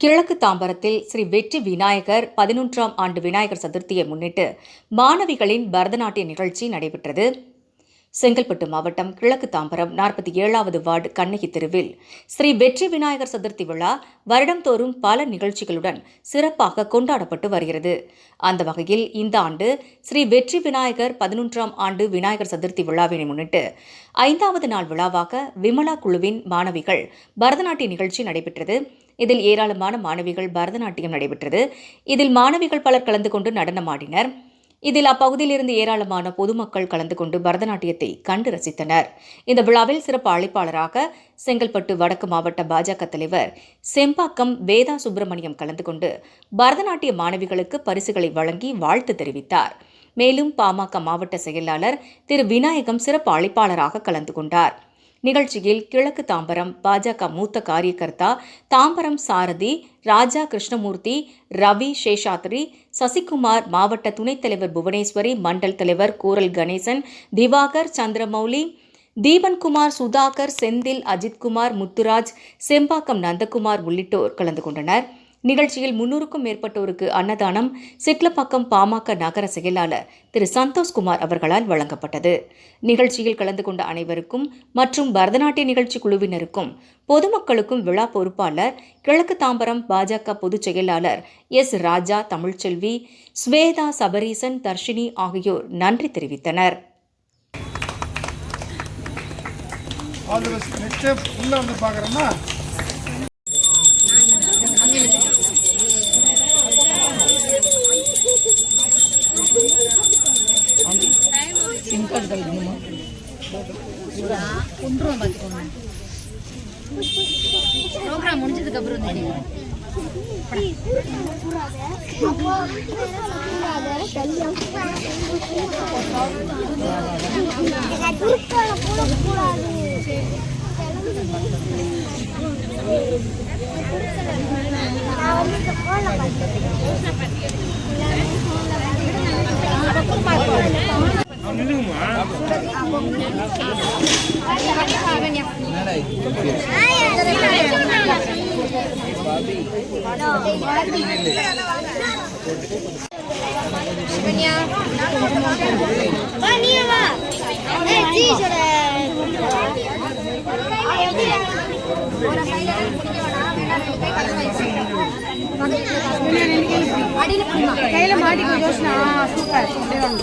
கிழக்கு தாம்பரத்தில் ஸ்ரீ வெற்றி விநாயகர் பதினொன்றாம் ஆண்டு விநாயகர் சதுர்த்தியை முன்னிட்டு மாணவிகளின் பரதநாட்டிய நிகழ்ச்சி நடைபெற்றது. செங்கல்பட்டு மாவட்டம் கிழக்கு தாம்பரம் நாற்பத்தி ஏழாவது வார்டு கண்ணகி தெருவில் ஸ்ரீ வெற்றி விநாயகர் சதுர்த்தி விழா வருடந்தோறும் பல நிகழ்ச்சிகளுடன் சிறப்பாக கொண்டாடப்பட்டு வருகிறது. அந்த வகையில் இந்த ஆண்டு ஸ்ரீ வெற்றி விநாயகர் பதினொன்றாம் ஆண்டு விநாயகர் சதுர்த்தி விழாவினை முன்னிட்டு ஐந்தாவது நாள் விழாவாக விமலா குழுவின் மாணவிகள் பரதநாட்டிய நிகழ்ச்சி நடைபெற்றது. இதில் ஏராளமான மாணவிகள் பரதநாட்டியம் நடைபெற்றது. இதில் மாணவிகள் பலர் கலந்து கொண்டு நடனமாடினர் இதில் அப்பகுதியிலிருந்து ஏராளமான பொதுமக்கள் கலந்து கொண்டு பரதநாட்டியத்தை கண்டு ரசித்தனர். இந்த விழாவில் சிறப்பு அழைப்பாளராக செங்கல்பட்டு வடக்கு மாவட்ட பாஜக தலைவர் செம்பாக்கம் வேதா சுப்பிரமணியம் கலந்து கொண்டு பரதநாட்டிய மாணவிகளுக்கு பரிசுகளை வழங்கி வாழ்த்து தெரிவித்தார். மேலும் பாமக மாவட்ட செயலாளர் திரு விநாயகம் சிறப்பு அழைப்பாளராக கலந்து கொண்டார். நிகழ்ச்சியில் கிழக்கு தாம்பரம் பாஜக மூத்த காரியகர்த்தா தாம்பரம் சாரதி ராஜா கிருஷ்ணமூர்த்தி ரவி சேஷாத்ரி சசிகுமார் மாவட்ட துணைத் தலைவர் புவனேஸ்வரி மண்டல் தலைவர் கூரல் கணேசன் திவாகர் சந்திரமௌலி தீபன்குமார் சுதாகர் செந்தில் அஜித்குமார் முத்துராஜ் செம்பாக்கம் நந்தகுமார் உள்ளிட்டோர் கலந்து கொண்டனர். நிகழ்ச்சியில் முன்னூறுக்கும் மேற்பட்டோருக்கு அன்னதானம் சிட்லப்பாக்கம் பாமக நகர செயலாளர் திரு சந்தோஷ்குமார் அவர்களால் வழங்கப்பட்டது. நிகழ்ச்சியில் கலந்து கொண்ட அனைவருக்கும் மற்றும் பரதநாட்டிய நிகழ்ச்சி குழுவினருக்கும் பொதுமக்களுக்கும் விழா பொறுப்பாளர் கிழக்கு தாம்பரம் பாஜக பொதுச் செயலாளர் எஸ் ராஜா தமிழ்ச்செல்வி ஸ்வேதா சபரீசன் தர்ஷினி ஆகியோர் நன்றி தெரிவித்தனர். ஆல் நெக்ஸ்ட் உள்ள வந்து பார்க்குறோம்னா ப்ரோக்ராம் முடிஞ்சதுக்கு அப்புறம் தெரியும் வா ஜீஸோட கையில மாட்டிக்கோ யோசனா சூப்பர். அப்படியே வாங்க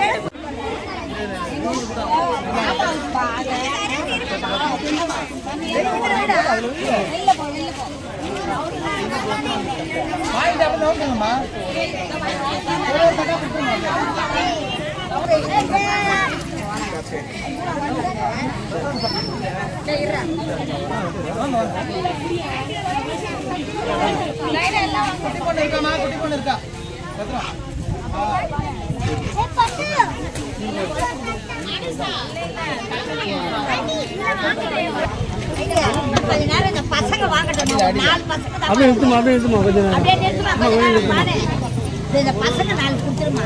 குட்டி பொண்ணு இருக்காமா குட்டி பொண்ணு இருக்கா எத்தனை நேரம் இந்த பசங்க அப்படியே நிறுத்துமா அப்படியே நிறுத்துமா கொஞ்ச நேரம். அப்படியே நிறுத்துமா கொஞ்ச நேரம் இந்த பசங்க நாலு கொடுத்துருமா.